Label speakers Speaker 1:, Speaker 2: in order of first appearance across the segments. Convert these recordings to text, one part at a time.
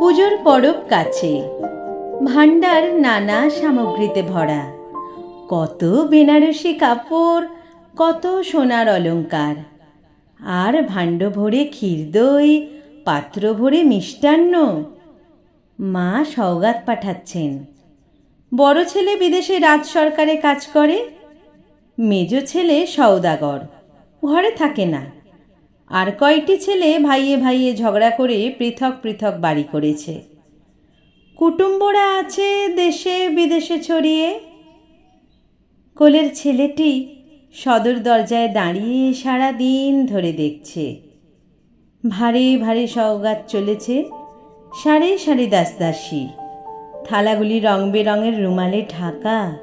Speaker 1: পরব কাছে। ভাণ্ডার নানা সামগ্রীতে ভরা। কত বেনারসি কাপড়, কত সোনার অলংকার। আর ভাণ্ড ভরে ক্ষীর দই, পাত্র ভরে মিষ্টান্ন। মা সওগাত পাঠাচ্ছেন, বড় ছেলে বিদেশে রাজ সরকারে কাজ করে? মেজ ছেলে সওদাগর, ঘরে থাকে না। আর কয়টি ছেলে ভাইয়ে ভাইয়ে ঝগড়া করে পৃথক পৃথক বাড়ি করেছে। কুটুম্বরা আছে দেশে বিদেশে ছড়িয়ে। কোলের ছেলেটি সদর দরজায় দাঁড়িয়ে সারা দিন ধরে দেখছে। ভারী ভারী সওগাত চলেছে সারি সারি দাসদাসী। থালাগুলি রং বেরঙের রুমালে ঢাকা।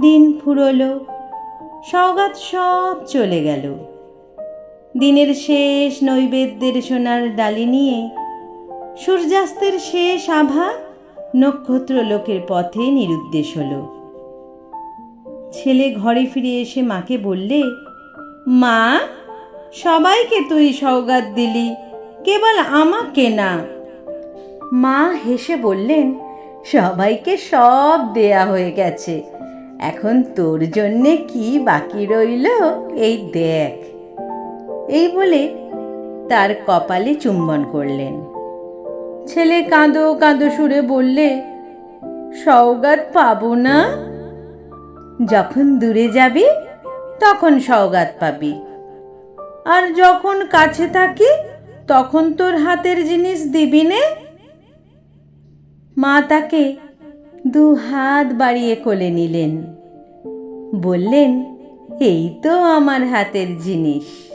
Speaker 1: দিন ফুরলো, সওগাত সব চলে গেল। দিনের শেষ নৈবেদ্যের সোনার ডালি নিয়ে, সূর্যাস্তের শেষ আভা নক্ষত্র লোকের পথে নিরুদ্দেশ হলো। ছেলে ঘরে ফিরে এসে মাকে বললে, মা, সবাইকে তুই সওগাত দিলি, কেবল আমাকে না। মা হেসে বললেন, সবাইকে সব দেয়া হয়ে গেছে, এখন তোর জন্যে কি বাকি রইল, এই দেখ। এই বলে তার কপালে চুম্বন করলেন। ছেলে কাঁদো কাঁদো সুরে বললে, সওগাত পাবো না। যখন দূরে যাবি, তখন সওগাত পাবি। আর যখন কাছে থাকি, তখন তোর হাতের জিনিস দিবি নে। মা তাকে দু হাত বাড়িয়ে কোলে নিলেন। বললেন, এই তো আমার হাতের জিনিস।